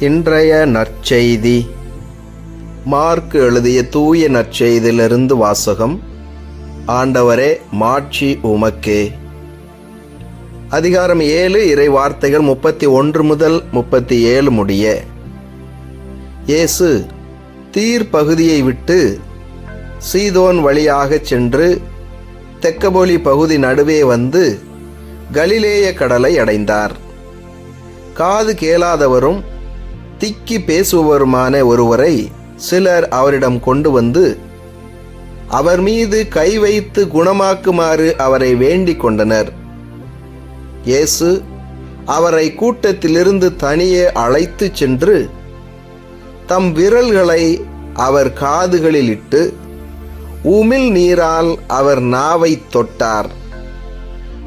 இன்றைய நற்செய்தி. மார்க் எழுதிய தூய நற்செய்தியிலிருந்து வாசகம் ஆண்டவரே மாட்சி உமக்கே. அதிகாரம் ஏழு இறை வார்த்தைகள் முப்பத்தி ஒன்று முதல் முப்பத்தி ஏழு முடிய. இயேசு தீர் பகுதியை விட்டு சீதோன் வழியாகச் சென்று தெக்கபோலி பகுதி நடுவே வந்து கலிலேய கடலை அடைந்தார். காது கேளாதவரும் திக்கி பேசுபவருமான ஒருவரை சிலர் அவரிடம் கொண்டு வந்து அவர் மீது கை வைத்து குணமாக்குமாறு அவரை வேண்டிக் கொண்டனர். இயேசு அவரை கூட்டத்திலிருந்து தனியே அழைத்துச் சென்று தம் விரல்களை அவர் காதுகளில் இட்டு உமிழ் நீரால் அவர் நாவை தொட்டார்.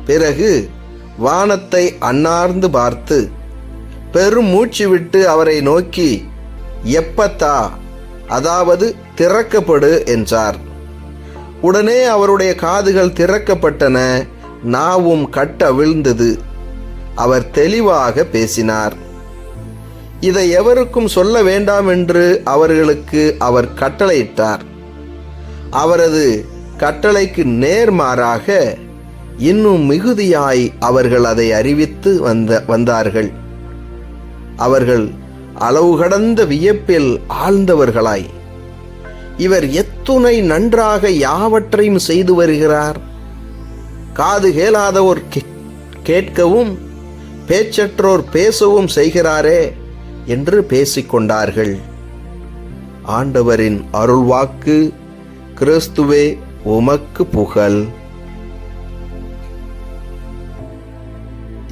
பிறகு வானத்தை அன்னார்ந்து பார்த்து பெரும் மூச்சு விட்டு அவரை நோக்கி எப்பத்தா அதாவது திறக்கப்படு என்றார். உடனே அவருடைய காதுகள் திறக்கப்பட்டன நாவும் கட்ட விழுந்தது. அவர் தெளிவாக பேசினார். இதை எவருக்கும் சொல்ல வேண்டாம் என்று அவர்களுக்கு அவர் கட்டளையிட்டார். அவரது கட்டளைக்கு நேர்மாறாக இன்னும் மிகுதியாய் அவர்கள் அதை அறிவித்து வந்த வந்தார்கள். அவர்கள் அளவு கடந்த வியப்பில் ஆழ்ந்தவர்களாய். இவர் எத்துணை நன்றாக யாவற்றையும் செய்து வருகிறார். காது கேளாதவோர் கேட்கவும் பேச்சற்றோர் பேசவும் செய்கிறாரே என்று பேசிக்கொண்டார்கள். ஆண்டவரின் அருள்வாக்கு கிறிஸ்துவே உமக்கு புகழ்.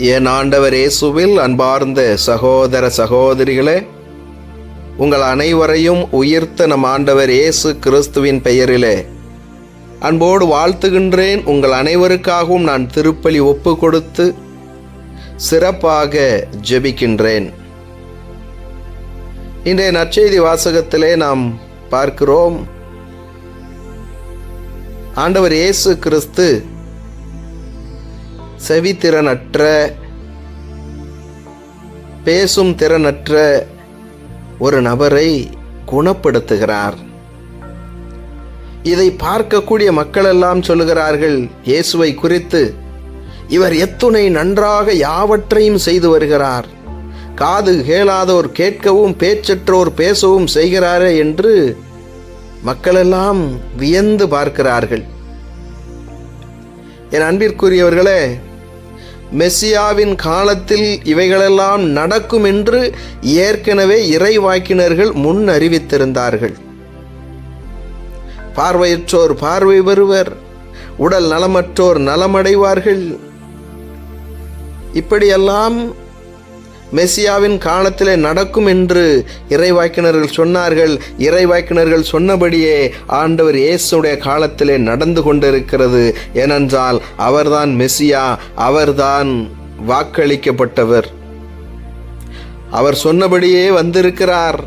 என் ஆண்டவர் இயேசுவில் அன்பார்ந்த சகோதர சகோதரிகளே உங்கள் அனைவரையும் உயிர்த்த நம் ஆண்டவர் இயேசு கிறிஸ்துவின் பெயரிலே அன்போடு வாழ்த்துகின்றேன். உங்கள் அனைவருக்காகவும் நான் திருப்பலி ஒப்பு கொடுத்து சிறப்பாக ஜெபிக்கின்றேன். இன்றைய நற்செய்தி வாசகத்திலே நாம் பார்க்கிறோம். ஆண்டவர் இயேசு கிறிஸ்து செவித்திறனற்ற பேசும் திறனற்ற ஒரு நபரை குணப்படுத்துகிறார். இதை பார்க்கக்கூடிய மக்களெல்லாம் சொல்லுகிறார்கள் இயேசுவை குறித்து இவர் எத்துணை நன்றாக யாவற்றையும் செய்து வருகிறார். காது கேளாதோர் கேட்கவும் பேச்சற்றோர் பேசவும் செய்கிறாரே என்று மக்களெல்லாம் வியந்து பார்க்கிறார்கள். என் அன்பிற்குரியவர்களே மெஸ்ஸியாவின் காலத்தில் இவைகளெல்லாம் நடக்கும் என்று ஏற்கனவே இறைவாக்கினர்கள் முன் அறிவித்திருந்தார்கள். பார்வையற்றோர் பார்வை பெறுவர் உடல் நலமற்றோர் நலமடைவார்கள். இப்படியெல்லாம் மெஸ்ஸியாவின் காலத்திலே நடக்கும் என்று இறைவாக்கினர்கள் சொன்னார்கள். இறைவாய்க்கினர்கள் சொன்னபடியே ஆண்டவர் இயேசுடைய காலத்திலே நடந்து கொண்டிருக்கிறது. ஏனென்றால் அவர்தான் மெஸ்ஸியா அவர்தான் வாக்களிக்கப்பட்டவர். அவர் சொன்னபடியே வந்திருக்கிறார்.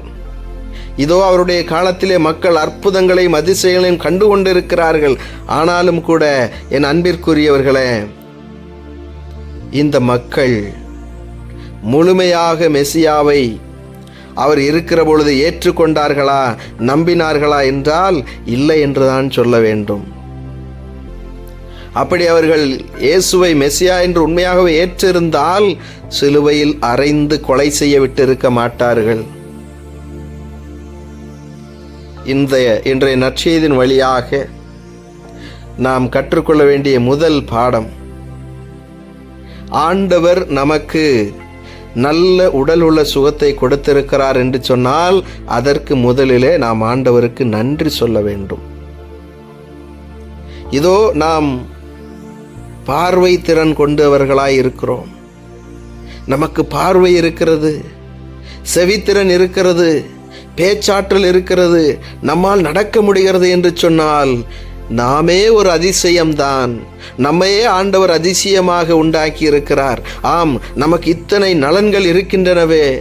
இதோ அவருடைய காலத்திலே மக்கள் அற்புதங்களையும் அதிசயங்களையும் கண்டு கொண்டிருக்கிறார்கள் ஆனாலும் கூட என் அன்பிற்குரியவர்களே இந்த மக்கள் முழுமையாக மெசியாவை அவர் இருக்கிற பொழுது ஏற்றுக்கொண்டார்களா நம்பினார்களா என்றால் இல்லை என்றுதான் சொல்ல வேண்டும். அப்படி அவர்கள் இயேசுவை மெசியா என்று உண்மையாகவே ஏற்றிருந்தால் சிலுவையில் அறைந்து கொலை செய்ய விட்டிருக்க மாட்டார்கள். இந்த இன்றைய நற்செய்தின் வழியாக நாம் கற்றுக்கொள்ள வேண்டிய முதல் பாடம் ஆண்டவர் நமக்கு நல்ல உடல் உள்ள சுகத்தை கொடுத்திருக்கிறார் என்று சொன்னால் அதற்கு முதலிலே நாம் ஆண்டவருக்கு நன்றி சொல்ல வேண்டும். இதோ நாம் பார்வை திறன் கொண்டவர்களாய் இருக்கிறோம். நமக்கு பார்வை இருக்கிறது செவித்திறன் இருக்கிறது பேச்சாற்றல் இருக்கிறது நம்மால் நடக்க முடிகிறது என்று சொன்னால் நாமே ஒரு அதிசயம்தான். நம்மையே ஆண்டவர் அதிசயமாக உண்டாக்கி இருக்கிறார் ஆம் நமக்கு இத்தனை நலன்கள் இருக்கின்றனவே.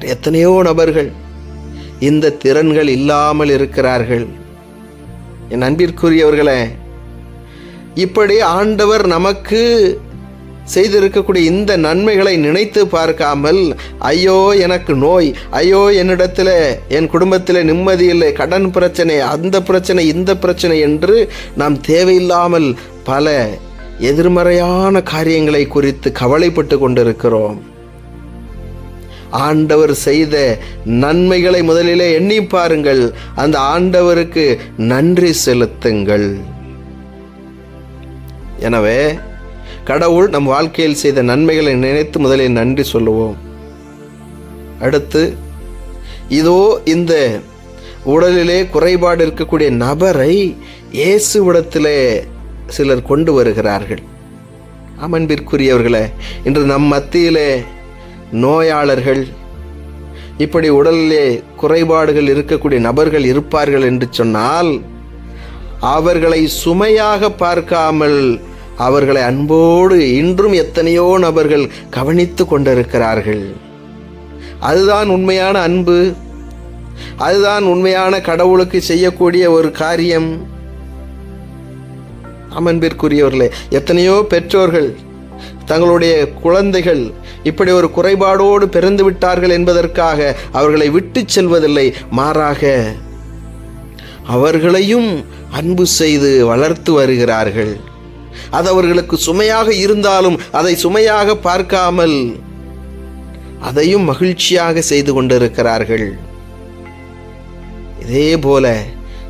எத்தனையோ நபர்கள் இந்த திறன்கள் இல்லாமல் இருக்கிறார்கள். என் அன்பிற்குரியவர்களே இப்படி ஆண்டவர் நமக்கு செய்திருக்கக்கூடிய இந்த நன்மைகளை நினைத்து பார்க்காமல் ஐயோ எனக்கு நோய் ஐயோ என்னிடத்தில் என் குடும்பத்தில் நிம்மதி இல்லை கடன் பிரச்சனை அந்த பிரச்சனை இந்த பிரச்சனை என்று நாம் தேவையில்லாமல் பல எதிர்மறையான காரியங்களை குறித்து கவலைப்பட்டு கொண்டிருக்கிறோம். ஆண்டவர் செய்த நன்மைகளை முதலிலே எண்ணி பாருங்கள். அந்த ஆண்டவருக்கு நன்றி செலுத்துங்கள். எனவே கடவுள் நம் வாழ்க்கையில் செய்த நன்மைகளை நினைத்து முதலில் நன்றி சொல்லுவோம். அடுத்து இதோ இந்த உடலிலே குறைபாடு இருக்கக்கூடிய நபரை இயேசுவிடத்திலே சிலர் கொண்டு வருகிறார்கள். அமன்பிற்குரியவர்களே இன்று நம் மத்தியிலே நோயாளர்கள் இப்படி உடலிலே குறைபாடுகள் இருக்கக்கூடிய நபர்கள் இருப்பார்கள் என்று சொன்னால் அவர்களை சுமையாக பார்க்காமல் அவர்களை அன்போடு இன்றும் எத்தனையோ நபர்கள் கவனித்து கொண்டிருக்கிறார்கள். அதுதான் உண்மையான அன்பு. அதுதான் உண்மையான கடவுளுக்கு செய்யக்கூடிய ஒரு காரியம். அமன்பிற்குரியவர்களே எத்தனையோ பெற்றோர்கள் தங்களுடைய குழந்தைகள் இப்படி ஒரு குறைபாடோடு பிறந்து விட்டார்கள் என்பதற்காக அவர்களை விட்டு செல்வதில்லை. மாறாக அவர்களையும் அன்பு செய்து வளர்த்து வருகிறார்கள். அது அவர்களுக்கு சுமையாக இருந்தாலும் அதை சுமையாக பார்க்காமல் அதையும் மகிழ்ச்சியாக செய்து கொண்டிருக்கிறார்கள். இதே போல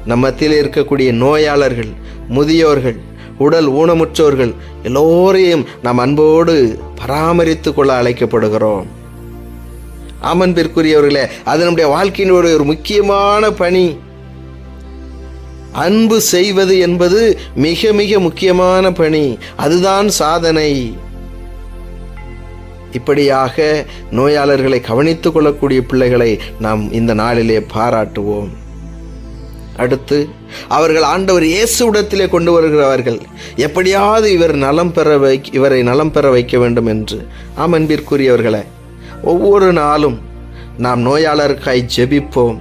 நம்மத்தில் இருக்கக்கூடிய நோயாளர்கள் முதியோர்கள் உடல் ஊனமுற்றோர்கள் எல்லோரையும் நாம் அன்போடு பராமரித்து கொள்ள அழைக்கப்படுகிறோம். ஆமன்பிற்குரியவர்களே அது நம்முடைய வாழ்க்கையினுடைய ஒரு முக்கியமான பணி. அன்பு செய்வது என்பது மிக மிக முக்கியமான பணி. அதுதான் சாதனை. இப்படியாக நோயாளர்களை கவனித்துக் கொள்ளக்கூடிய பிள்ளைகளை நாம் இந்த நாளிலே பாராட்டுவோம். அடுத்து அவர்கள் ஆண்டவர் இயேசுவிடத்திலே கொண்டு வருகிறவர்கள். எப்படியாவது இவர் நலம் பெற வை இவரை நலம் பெற வைக்க வேண்டும் என்று. ஆம் அன்பிற்குரியவர்களை ஒவ்வொரு நாளும் நாம் நோயாளருக்காய் ஜெபிப்போம்.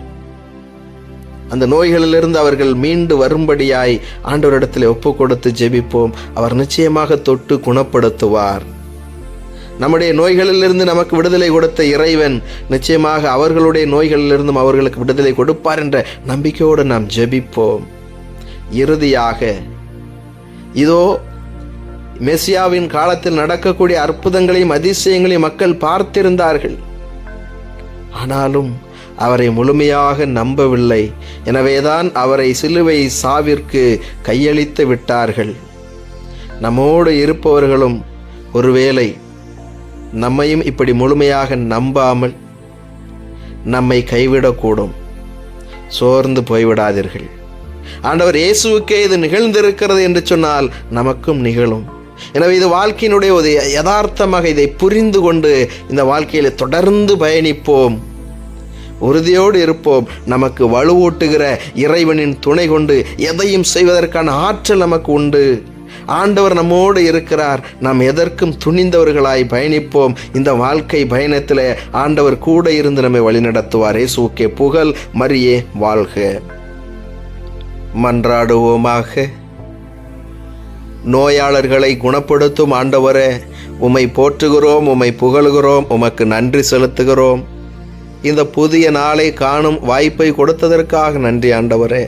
அந்த நோய்களிலிருந்து அவர்கள் மீண்டு வரும்படியாய் ஆண்டவரிடத்தில் ஒப்பு கொடுத்து ஜெபிப்போம். அவர் நிச்சயமாக தொட்டு குணப்படுத்துவார். நம்முடைய நோய்களிலிருந்து நமக்கு விடுதலை கொடுத்த இறைவன் நிச்சயமாக அவர்களுடைய நோய்களிலிருந்தும் அவர்களுக்கு விடுதலை கொடுப்பார் என்ற நம்பிக்கையோடு நாம் ஜெபிப்போம். இறுதியாக இதோ மெசியாவின் காலத்தில் நடக்கக்கூடிய அற்புதங்களையும் அதிசயங்களையும் மக்கள் பார்த்திருந்தார்கள். ஆனாலும் அவரை முழுமையாக நம்பவில்லை. எனவேதான் அவரை சிலுவை சாவிற்கு கையளித்து விட்டார்கள். நம்மோடு இருப்பவர்களும் ஒருவேளை நம்மையும் இப்படி முழுமையாக நம்பாமல் நம்மை கைவிடக்கூடும். சோர்ந்து போய்விடாதீர்கள். ஆண்டவர் இயேசுவுக்கே இது நிகழ்ந்திருக்கிறது என்று சொன்னால் நமக்கும் நிகழும். எனவே இது வாழ்க்கையினுடைய ஒரு யதார்த்தமாக இதை புரிந்து கொண்டு இந்த வாழ்க்கையில் தொடர்ந்து பயணிப்போம். உறுதியோடு இருப்போம். நமக்கு வலுவூட்டுகிற இறைவனின் துணை கொண்டு எதையும் செய்வதற்கான ஆற்றல் நமக்கு உண்டு. ஆண்டவர் நம்மோடு இருக்கிறார். நாம் எதற்கும் துணிந்தவர்களாய் பயணிப்போம். இந்த வாழ்க்கை பயணத்தில் ஆண்டவர் கூட இருந்து நம்மை வழிநடத்துவார். சூக்கே புகழ் மரியே வாழ்க. மன்றாடுவோமாக. நோயாளர்களை குணப்படுத்தும் ஆண்டவரே உம்மை போற்றுகிறோம் உம்மை புகழுகிறோம் உமக்கு நன்றி செலுத்துகிறோம். இந்த புதிய நாளை காணும் வாய்ப்பை கொடுத்ததற்காக நன்றி ஆண்டவரே.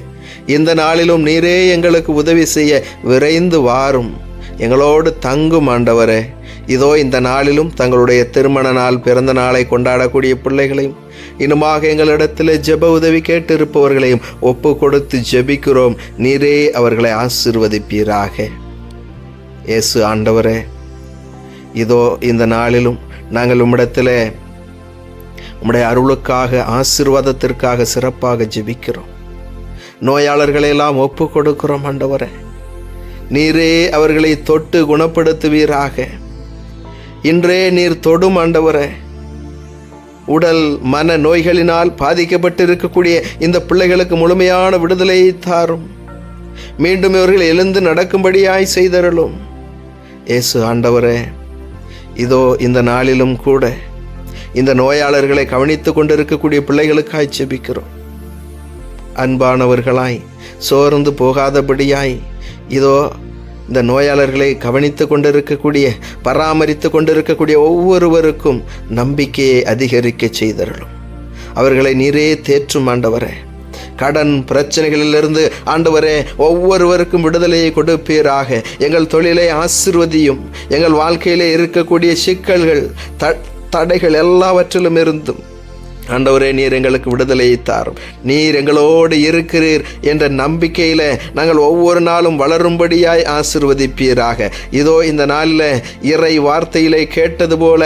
இந்த நாளிலும் நீரே எங்களுக்கு உதவி செய்ய விரைந்து வாரும். எங்களோடு தங்கும் ஆண்டவரே. இதோ இந்த நாளிலும் தங்களுடைய திருமண நாள் பிறந்த நாளை கொண்டாடக்கூடிய பிள்ளைகளையும் இன்னுமாக எங்களிடத்தில் ஜெப உதவி கேட்டிருப்பவர்களையும் ஒப்பு கொடுத்து ஜெபிக்கிறோம். நீரே அவர்களை ஆசிர்வதிப்பீராக. இயேசு ஆண்டவரே. இதோ இந்த நாளிலும் நாங்கள் உம்மிடத்தில் உம்முடைய அருளுக்காக ஆசீர்வாதத்திற்காக சிறப்பாக ஜெபிக்கிறோம். நோயாளர்களையெல்லாம் ஒப்பு கொடுக்கிறோம் ஆண்டவரே. நீரே அவர்களை தொட்டு குணப்படுத்துவீராக. இன்றே நீர் தொடும் ஆண்டவரே. உடல் மன நோய்களினால் பாதிக்கப்பட்டு இருக்கக்கூடிய இந்த பிள்ளைகளுக்கு முழுமையான விடுதலையை தாரும். மீண்டும் இவர்கள் எழுந்து நடக்கும்படியாய் செய்தருளும். இயேசு ஆண்டவரே இதோ இந்த நாளிலும் கூட இந்த நோயாளர்களை கவனித்து கொண்டிருக்கக்கூடிய பிள்ளைகளுக்காய் செபிக்கிறோம் அன்பானவர்களாய் சோர்ந்து போகாதபடியாய் இதோ இந்த நோயாளர்களை கவனித்து கொண்டிருக்கக்கூடிய பராமரித்து கொண்டிருக்கக்கூடிய ஒவ்வொருவருக்கும் நம்பிக்கையை அதிகரிக்க செய்தருளும். அவர்களை நீரே தேற்றும் ஆண்டவரே. கடன் பிரச்சனைகளிலிருந்து ஆண்டவரே ஒவ்வொருவருக்கும் விடுதலையை கொடுப்பீராக. எங்கள் தொழிலை ஆசிர்வதியும் எங்கள் வாழ்க்கையிலே இருக்கக்கூடிய சிக்கல்கள் த தடைகள் எல்லாவற்றிலும் இருந்தும் ஆண்டவரே நீர் எங்களுக்கு விடுதலையை தாரும். நீர் எங்களோடு இருக்கிறீர் என்ற நம்பிக்கையில் நாங்கள் ஒவ்வொரு நாளும் வளரும்படியாய் ஆசிர்வதிப்பீராக. இதோ இந்த நாளில் இறை வார்த்தையிலே கேட்டது போல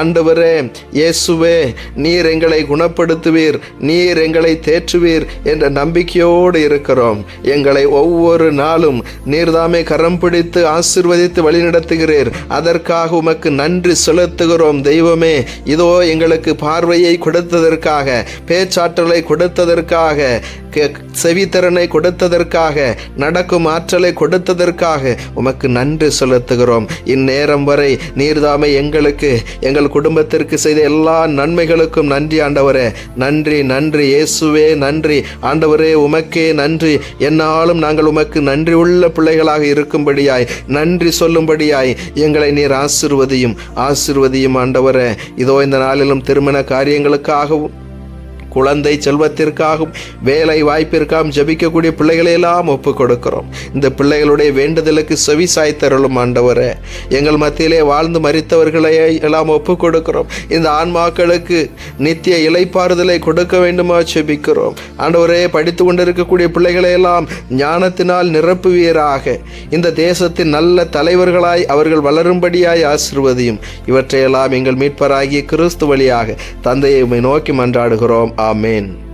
ஆண்டவரே இயேசுவே நீர் எங்களை குணப்படுத்துவீர் நீர் எங்களை தேற்றுவீர் என்ற நம்பிக்கையோடு இருக்கிறோம். எங்களை ஒவ்வொரு நாளும் நீர்தாமே கரம் பிடித்து ஆசிர்வதித்து வழிநடத்துகிறீர். அதற்காக உமக்கு நன்றி செலுத்துகிறோம். தெய்வமே இதோ எங்களுக்கு பார்வையை கொடுத்ததற்காக பேச்சாற்றலை கொடுத்ததற்காக செவித்திறனை கொடுத்ததற்காக நடக்கும் ஆற்றலை கொடுத்ததற்காக உமக்கு நன்றி செலுத்துகிறோம். இந்நேரம் வரை நீர்தாமை எங்களுக்கு எங்கள் குடும்பத்திற்கு செய்த எல்லா நன்மைகளுக்கும் நன்றி ஆண்டவரே. நன்றி நன்றி இயேசுவே நன்றி. ஆண்டவரே உமக்கே நன்றி. என்னாலும் நாங்கள் உமக்கு நன்றி உள்ள பிள்ளைகளாக இருக்கும்படியாய் நன்றி சொல்லும்படியாய் எங்களை நீர் ஆசிர்வதியும் ஆசிர்வதியும் ஆண்டவரே. இதோ இந்த நாளிலும் திருமண காரியங்களுக்காகவும் குழந்தை செல்வத்திற்காகவும் வேலை வாய்ப்பிற்காகவும் ஜபிக்கக்கூடிய பிள்ளைகளை எல்லாம் ஒப்பு கொடுக்கிறோம் இந்த பிள்ளைகளுடைய வேண்டுதலுக்கு செவி சாய்த்தருளும் ஆண்டவரே. எங்கள் மத்தியிலே வாழ்ந்து மறித்தவர்களை எல்லாம் ஒப்பு கொடுக்கிறோம் இந்த ஆன்மாக்களுக்கு நித்திய இலைப்பாறுதலை கொடுக்க வேண்டுமா ஜெபிக்கிறோம். ஆண்டவரே படித்து கொண்டிருக்கக்கூடிய பிள்ளைகளை எல்லாம் ஞானத்தினால் நிரப்புவீராக. இந்த தேசத்தின் நல்ல தலைவர்களாய் அவர்கள் வளரும்படியாய் ஆசிர்வதியும். இவற்றையெல்லாம் எங்கள் மீட்பராகிய கிறிஸ்து வழியாக தந்தையை நோக்கி மன்றாடுகிறோம். Amen.